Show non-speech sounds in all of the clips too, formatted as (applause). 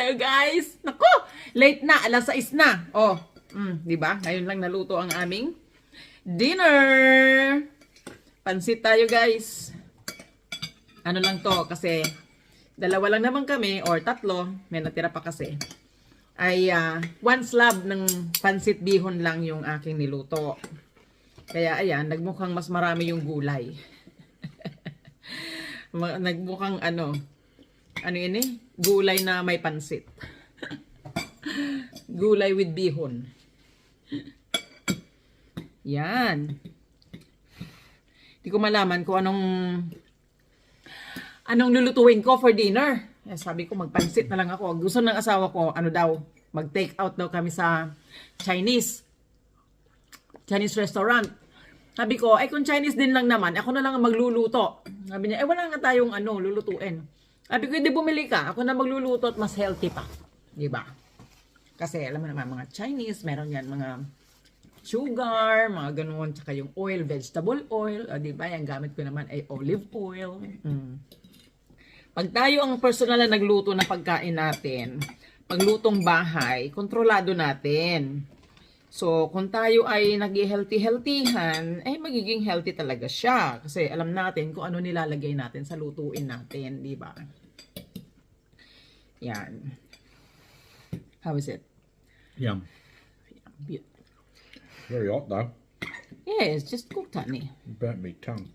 tayo, guys. Naku, late na, alas 6 na. Oh, mm, di ba? Ngayon lang naluto ang aming dinner. Pansit tayo, guys. Ano lang to, kasi dalawa lang naman kami, or tatlo, may natira pa kasi. Ay, ah, one slab ng pansit bihon lang yung aking niluto. Kaya, ayan, nagmukhang mas marami yung gulay. (laughs) Nagmukhang ano, ano yun eh? Gulay na may pansit. (laughs) Gulay with bihon. Yan. Hindi ko malaman kung anong anong lulutuin ko for dinner. Eh, sabi ko magpansit na lang ako. Gusto ng asawa ko, ano daw, mag-take out daw kami sa Chinese. Chinese restaurant. Sabi ko, ay kung Chinese din lang naman, ako na lang ang magluluto. Sabi niya, eh wala nga tayong ano, lulutuin. Sabi ko, hindi bumili ka. Ako na magluluto at mas healthy pa. Di ba? Kasi alam mo naman, mga Chinese, meron yan mga sugar, mga ganun, tsaka yung oil, vegetable oil. O, di ba? Yung gamit ko naman ay olive oil. Mm. Pag tayo ang personal na nagluto ng pagkain natin, paglutong bahay, kontrolado natin. So, kung tayo ay nag-healthy-healthyhan, eh magiging healthy talaga siya. Kasi alam natin kung ano nilalagay natin sa lutuin natin, di ba? Yan. How is it? Yum. Be- Very hot though. Yeah, it's just cooked, honey. Burnt me tongue.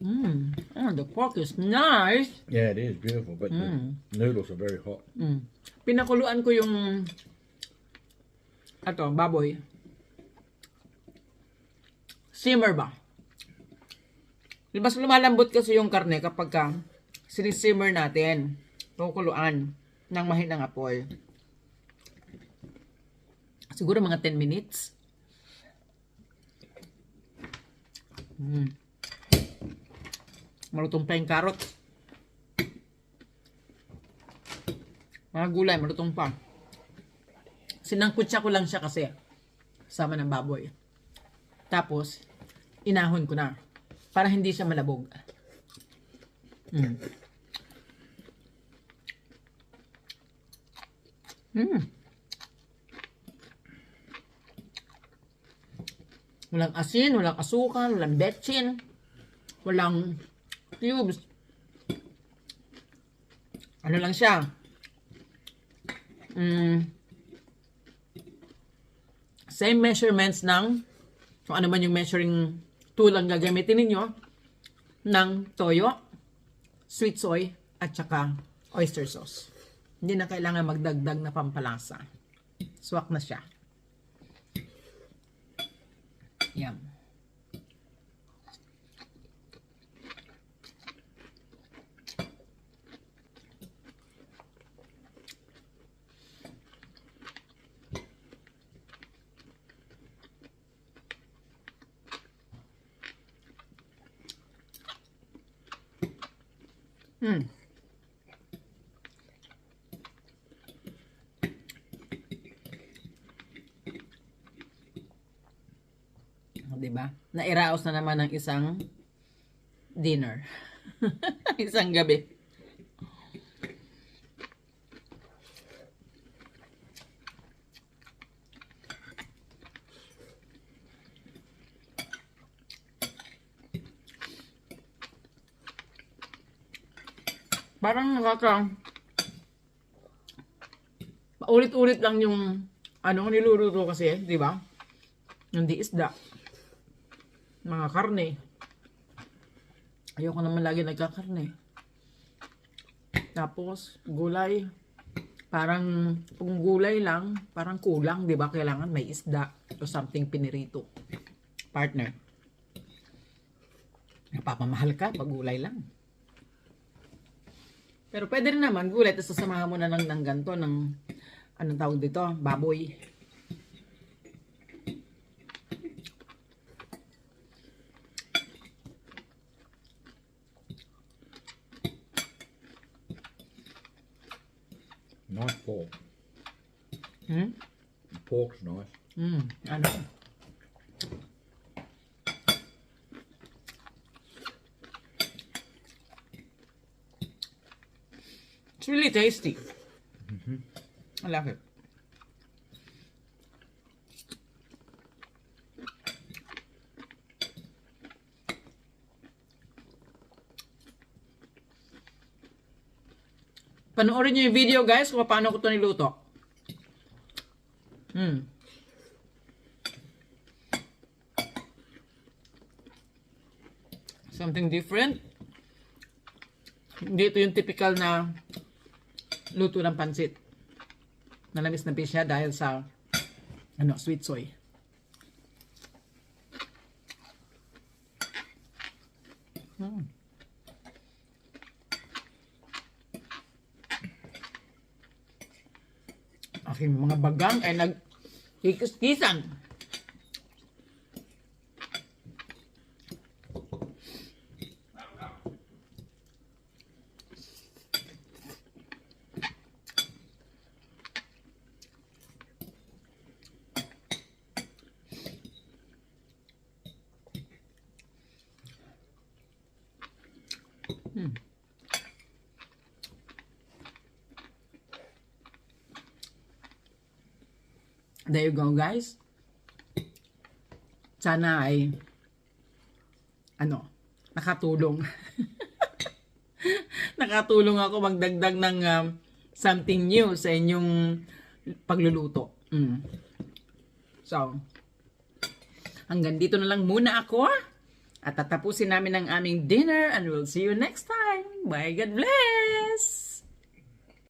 Mm. Oh, the pork is nice. Yeah, it is beautiful, but Mm. the noodles are very hot. Mm. Pinakuluan ko yung ato, baboy. Simmer ba? Ba lumalambot kasi yung karne kapag ka sinisimmer natin. Kukuluan ng mahinang apoy. Siguro mga 10 minutes. Mm. Malutong pa yung carrot. Mga gulay, malutong pa. Sinangkutsa ko lang siya kasi sama ng baboy. Tapos, inahon ko na para hindi siya malabog. Mm. Mm. Walang asin, walang asukal, walang betchin, walang cubes. Ano lang siya? Mm, same measurements ng kung ano man yung measuring tool ang gagamitin ninyo ng toyo, sweet soy, at saka oyster sauce. Hindi na kailangan magdagdag na pampalasa. Swak na siya. Yan. Hmm. O, diba? Nairaos na naman ng isang dinner. (laughs) isang gabi. Parang nakaka paulit-ulit lang yung ano niluluto kasi, di ba? Hindi isda. Mga karne. Ayoko naman lagi nagkakarne. Tapos, gulay. Parang, kung gulay lang, parang kulang, di ba? Kailangan may isda o something pinirito. Partner. Napapamahal ka pag gulay lang. Pero pwede rin naman, gulay, tapos sasamahan mo na ng, ng ganito, ng, anong tawag dito, baboy. Nice pork. Hmm? The pork's nice. Hmm, ano? It's really tasty. I like it. Panoorin niyo yung video guys kung paano ko ito niluto. Hmm. Something different. Hindi ito yung typical na luto ng pansit. Nalamis na siya dahil sa ano, sweet soy. Hmm. Aking mga bagang ay nag kikisan. There you go, guys. Sana ay ano, nakatulong. (laughs) nakatulong ako magdagdag ng um, something new sa inyong pagluluto. Mm. So, hanggang dito na lang muna ako. At tatapusin namin ang aming dinner and we'll see you next time. Bye, God bless!